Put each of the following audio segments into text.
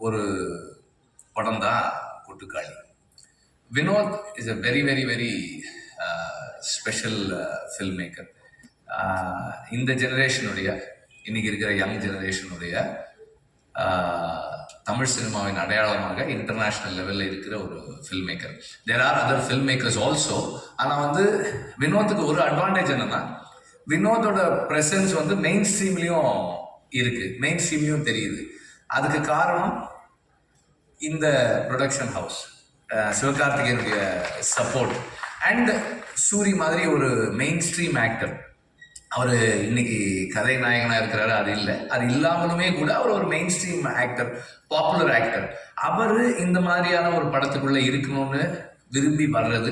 ஒரு படம் தான் Kottukkaali. Vinoth is a very very very special film maker இந்த ஜெனரேஷனுடைய இன்னைக்கு இருக்கிற யங் ஜெனரேஷனுடைய uh, தமிழ் சினிமாவின் அடையாளமாக இன்டர்நேஷ்னல் லெவலில் இருக்கிற ஒரு film maker there are other film makers also ஆனால் வந்து வினோத்துக்கு ஒரு அட்வான்டேஜ் என்னன்னா வினோதோட ப்ரெசன்ஸ் வந்து மெயின் ஸ்ட்ரீம்லேயும் இருக்கு. மெயின் ஸ்ட்ரீம்லேயும் தெரியுது. அதுக்கு காரணம் இந்த ப்ரொடக்ஷன் ஹவுஸ் சிவகார்த்திகேயனுடைய சப்போர்ட் அண்ட் சூரி மாதிரி ஒரு மெயின் ஸ்ட்ரீம் ஆக்டர் அவர் இன்னைக்கு கதை நாயகனாக இருக்கிறாரு அது இல்லை. அது இல்லாமலுமே கூட அவர் ஒரு main stream actor popular actor அவர் இந்த மாதிரியான ஒரு படத்துக்குள்ளே இருக்கணும்னு விரும்பி வர்றது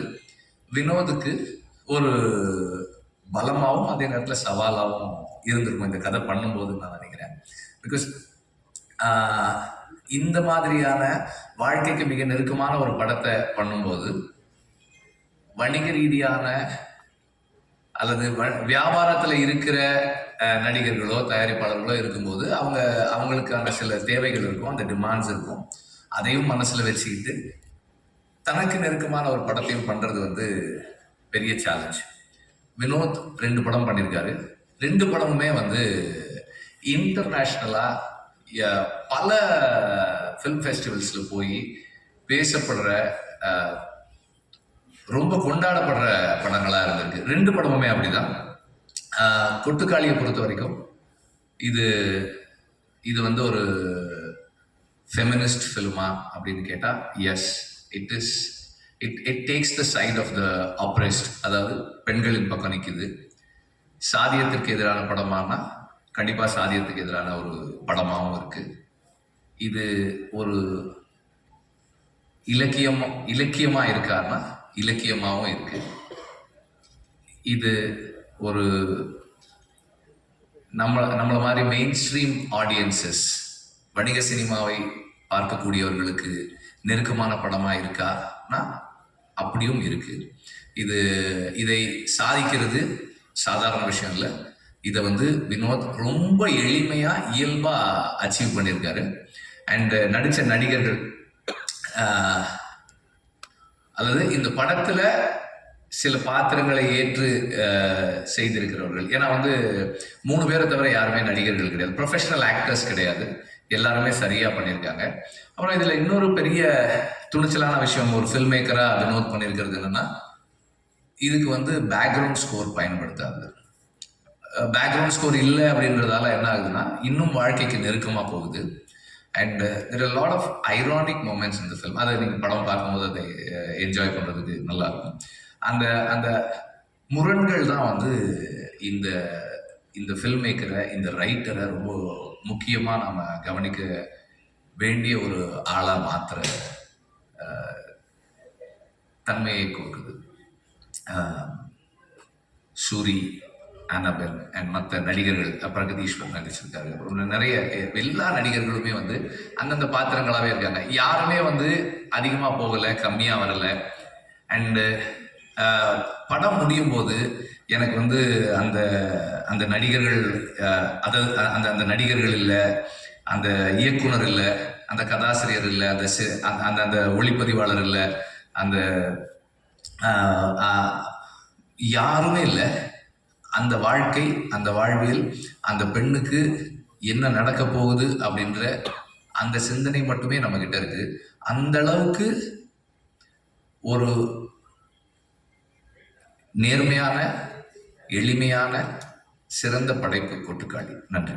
வினோதுக்கு ஒரு பலமாகவும் அதே நேரத்தில் சவாலாகவும் இருந்திருக்கும். இந்த கதை பண்ணும்போது நான் நினைக்கிறேன். பிகாஸ் இந்த மாதிரியான வாழ்க்கைக்கு மிக நெருக்கமான ஒரு படத்தை பண்ணும்போது வணிக ரீதியான அல்லது வ- இருக்கிற நடிகர்களோ தயாரிப்பாளர்களோ இருக்கும்போது அவங்க அவங்களுக்கான சில தேவைகள் இருக்கும் அந்த டிமாண்ட்ஸ் இருக்கும். அதையும் மனசில் வச்சுக்கிட்டு தனக்கு நெருக்கமான ஒரு படத்தையும் பண்ணுறது வந்து பெரிய சேலஞ்ச் வினோத் ரெண்டு படம் பண்ணியிருக்காரு ரெண்டு படமுமே வந்து இன்டர்நேஷ்னலாக பல ஃபிலிம் ஃபெஸ்டிவல்ஸில் போய் பேசப்படுற ரொம்ப கொண்டாடப்படுற படங்களாக இருந்திருக்கு. ரெண்டு படமுமே அப்படிதான். கொட்டுக்காளியை பொறுத்த வரைக்கும் இது இது வந்து ஒரு ஃபெமினிஸ்ட் ஃபிலிமா அப்படின்னு கேட்டால் yes it is it it takes the side of the oppressed அதாவது பெண்களின் பக்கம் நிற்குது சாதியத்திற்கு எதிரான படமானா கண்டிப்பாக சாதியத்துக்கு எதிரான ஒரு படமாகவும் இருக்கு. இது ஒரு இலக்கியம் இலக்கியமாக இருக்காருன்னா இலக்கியமாகவும் இருக்கு. இது ஒரு நம்ம நம்மளை மாதிரி மெயின் ஸ்ட்ரீம் ஆடியன்சஸ் வணிக சினிமாவை பார்க்கக்கூடியவர்களுக்கு நெருக்கமான படமாக இருக்கானா அப்படியும் இருக்கு. இது இதை சாதிக்கிறது சாதாரண விஷயம் இல்லை. இதை வந்து வினோத் ரொம்ப எளிமையா இயல்பா அச்சீவ் பண்ணியிருக்காரு. அண்ட் uh, நடிச்ச நடிகர்கள் uh, அதாவது அல்லது இந்த படத்துல சில பாத்திரங்களை ஏற்று uh, செய்திருக்கிறவர்கள். ஏன்னா வந்து மூணு பேரை தவிர யாருமே நடிகர்கள் கிடையாது. ப்ரொஃபஷனல் ஆக்டர்ஸ் கிடையாது. எல்லாருமே சரியா பண்ணியிருக்காங்க. அப்புறம் இதுல இன்னொரு பெரிய துணிச்சலான விஷயம் ஒரு ஃபில்ம் மேக்கரா வினோத் பண்ணியிருக்கிறது என்னன்னா இதுக்கு வந்து பேக்ரவுண்ட் ஸ்கோர் பயன்படுத்தாது. பேக்ரவுண்ட் ஸ்கோர் இல்லை அப்படின்றதால என்ன ஆகுதுன்னா இன்னும் வாழ்க்கைக்கு நெருக்கமாக போகுது. And there are lot of ironic moments இந்த ஃபிலிம் அதை நீங்கள் படம் பார்க்கும்போது அதை என்ஜாய் பண்ணுறதுக்கு நல்லா இருக்கும் அந்த அந்த முரண்கள் தான் வந்து இந்த இந்த ஃபில்ம் மேக்கரை இந்த ரைட்டரை ரொம்ப முக்கியமாக நம்ம கவனிக்க வேண்டிய ஒரு ஆளாக மாத்திர தன்மையை கொடுக்குது. சூரி அனபெல் அண்ட் மற்ற நடிகர்கள் பிரகதீஸ்வர் நடிச்சிருக்காரு. அப்புறம் நிறைய எல்லா நடிகர்களுமே வந்து அந்தந்த பாத்திரங்களாகவே இருக்காங்க. யாருமே வந்து அதிகமாக போகலை கம்மியாக வரல. அண்டு படம் முடியும் போது எனக்கு வந்து அந்த அந்த நடிகர்கள் அதாவது அந்த அந்த நடிகர்கள் இல்லை அந்த இயக்குனர் இல்லை அந்த கதாசிரியர் இல்லை அந்த அந்த அந்த அந்த ஒளிப்பதிவாளர் இல்லை அந்த யாருமே இல்லை. அந்த வாழ்க்கை அந்த வாழ்வியல் அந்த பெண்ணுக்கு என்ன நடக்க போகுது அப்படின்ற அந்த சிந்தனை மட்டுமே நம்ம கிட்ட இருக்கு. அந்த அளவுக்கு ஒரு நேர்மையான எளிமையான சிறந்த படைப்பு கொட்டுக்காளி நன்றி.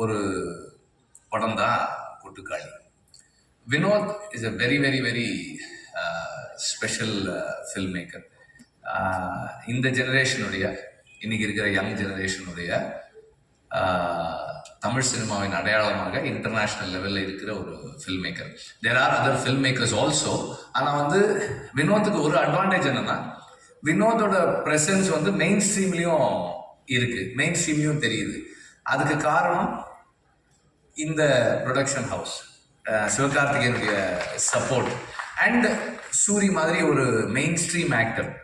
ஒரு படம் தான் Kottukkaali Vinoth is a very very very special film maker இந்த ஜெனரேஷனுடைய இன்னைக்கு இருக்கிற யங் ஜெனரேஷனுடைய தமிழ் சினிமாவின் அடையாளமாக இன்டர்நேஷ்னல் லெவலில் இருக்கிற ஒரு film maker there are other film makers also ஆனால் வந்து வினோத்துக்கு ஒரு அட்வான்டேஜ் என்னன்னா வினோதோட ப்ரெசன்ஸ் வந்து மெயின் ஸ்ட்ரீம்லேயும் இருக்கு. மெயின் ஸ்ட்ரீம்லையும் தெரியுது. அதுக்கு காரணம் இந்த ப்ரொடக்ஷன் ஹவுஸ் சிவகார்த்திகேயனுடைய சப்போர்ட் அண்ட் சூரி மாதிரி ஒரு மெயின் ஸ்ட்ரீம் ஆக்டர்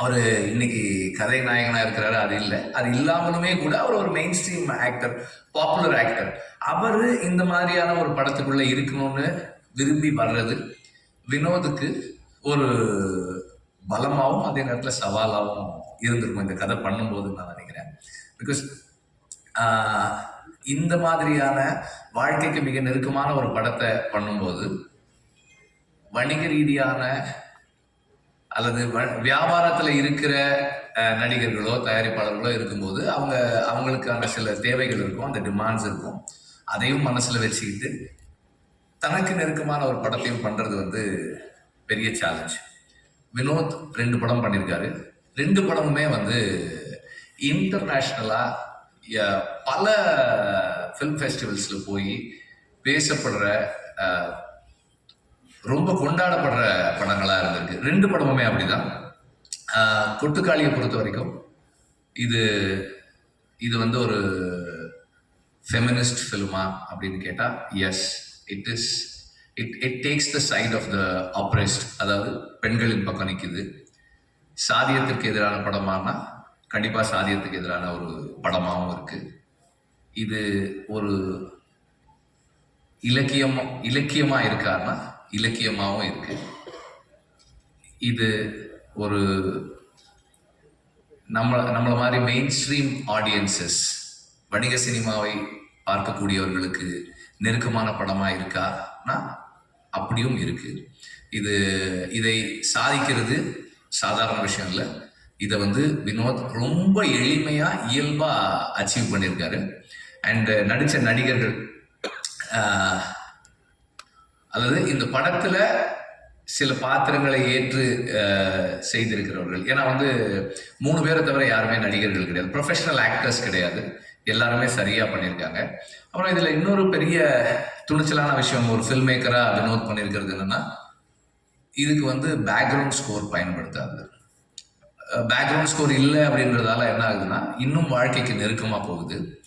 அவர் இன்னைக்கு கதை நாயகனா இருக்கிறாரு அது இல்லை. அது இல்லாமலுமே கூட அவர் ஒரு main stream actor popular actor அவர் இந்த மாதிரியான ஒரு படத்துக்குள்ளே இருக்கணும்னு விரும்பி வர்றது வினோதுக்கு ஒரு பலமாகவும் அதே நேரத்தில் சவாலாகவும் இருந்திருக்கும். இந்த கதை பண்ணும்போது நான் நினைக்கிறேன். பிகாஸ் இந்த மாதிரியான வாழ்க்கைக்கு மிக நெருக்கமான ஒரு படத்தை பண்ணும்போது வணிக ரீதியான அல்லது வ- வியாபாரத்துல இருக்கிற நடிகர்களோ தயாரிப்பாளர்களோ இருக்கும்போது அவங்க அவங்களுக்கான சில தேவைகள் இருக்கும் அந்த டிமாண்ட்ஸ் இருக்கும். அதையும் மனசுல வச்சுக்கிட்டு தனக்கு நெருக்கமான ஒரு படத்தையும் பண்றது வந்து பெரிய சேலஞ்ச் வினோத் ரெண்டு படம் பண்ணியிருக்காரு ரெண்டு படமுமே வந்து இன்டர்நேஷ்னலா பல ஃபிலிம் ஃபெஸ்டிவல்ஸில் போய் பேசப்படுற ரொம்ப கொண்டாடப்படுற படங்களா இருந்திருக்கு. ரெண்டு படமுமே அப்படிதான். கொட்டுக்காளியை பொறுத்த வரைக்கும் இது இது வந்து ஒரு ஃபெமினிஸ்ட் ஃபிலிமா அப்படின்னு கேட்டால் yes it is it it takes the side of the oppressed அதாவது பெண்களின் பக்கம் நிற்கிது சாதியத்திற்கு எதிரான படமானா கண்டிப்பாக சாதியத்துக்கு எதிரான ஒரு படமாகவும் இருக்கு. இது ஒரு இலக்கியம் இலக்கியமாக இருக்காருன்னா இலக்கியமாகவும் இருக்கு. இது ஒரு நம்ம நம்மளை மாதிரி மெயின் ஸ்ட்ரீம் ஆடியன்சஸ் வணிக சினிமாவை பார்க்கக்கூடியவர்களுக்கு நெருக்கமான படமாக இருக்கான்னா அப்படியும் இருக்கு. இது இதை சாதிக்கிறது சாதாரண விஷயம் இல்லை. இதை வந்து வினோத் ரொம்ப எளிமையாக இயல்பாக அச்சீவ் பண்ணியிருக்காரு அண்ட் நடித்த நடிகர்கள் அதாவது இந்த படத்துல சில பாத்திரங்களை ஏற்று செய்திருக்கிறவர்கள். ஏன்னா வந்து மூணு பேரை தவிர யாருமே நடிகர்கள் கிடையாது. ப்ரொஃபஷனல் ஆக்டர்ஸ் கிடையாது. எல்லாருமே சரியா பண்ணியிருக்காங்க அப்புறம் இதுல இன்னொரு பெரிய துணிச்சலான விஷயம் ஒரு ஃபில்ம் மேக்கரா வினோத் பண்ணியிருக்கிறது என்னன்னா இதுக்கு வந்து பேக்ரவுண்ட் ஸ்கோர் பயன்படுத்தாது. பேக்ரவுண்ட் ஸ்கோர் இல்லை அப்படின்றதால என்ன ஆகுதுன்னா இன்னும் வாழ்க்கைக்கு நெருக்கமாக போகுது.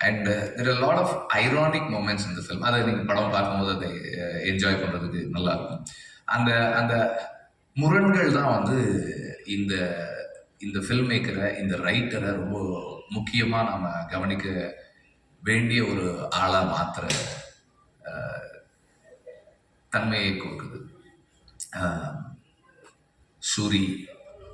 And there are lot of ironic moments இந்த ஃபிலிம் அதை நீங்கள் படம் பார்க்கும்போது அதை uh, என்ஜாய் பண்ணுறதுக்கு நல்லா இருக்கும் அந்த அந்த முரண்கள் தான் வந்து இந்த இந்த ஃபில்ம் மேக்கரை இந்த ரைட்டரை ரொம்ப முக்கியமாக நம்ம கவனிக்க வேண்டிய ஒரு ஆளாக மாத்திர uh, தன்மையை கொடுக்குது. சூரி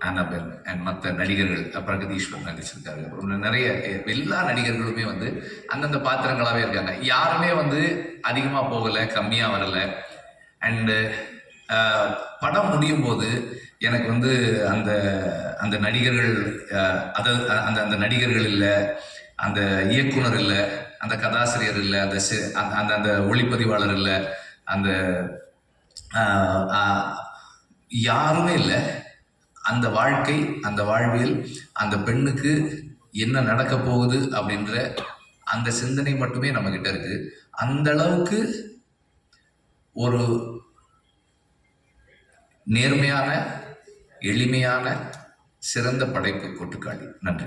அனபெல் அண்ட் மற்ற நடிகர்கள் பிரகதீஸ்வர் நடிச்சிருக்காரு. அப்புறம் நிறைய எல்லா நடிகர்களுமே வந்து அந்தந்த பாத்திரங்களாகவே இருக்காங்க. யாருமே வந்து அதிகமாக போகலை கம்மியாக வரலை. அண்டு படம் முடியும் போது எனக்கு வந்து அந்த அந்த நடிகர்கள் அதாவது அந்த அந்த நடிகர்கள் இல்லை அந்த இயக்குனர் இல்லை அந்த கதாசிரியர் இல்லை அந்த சி- அந்த அந்த அந்த ஒளிப்பதிவாளர் இல்லை அந்த யாருமே இல்லை. அந்த வாழ்க்கை அந்த வாழ்வியல் அந்த பெண்ணுக்கு என்ன நடக்க போகுது அப்படின்ற அந்த சிந்தனை மட்டுமே நம்ம கிட்ட இருக்கு. அந்த அளவுக்கு ஒரு நேர்மையான எளிமையான சிறந்த படைப்பு கொட்டுக்காளி நன்றி.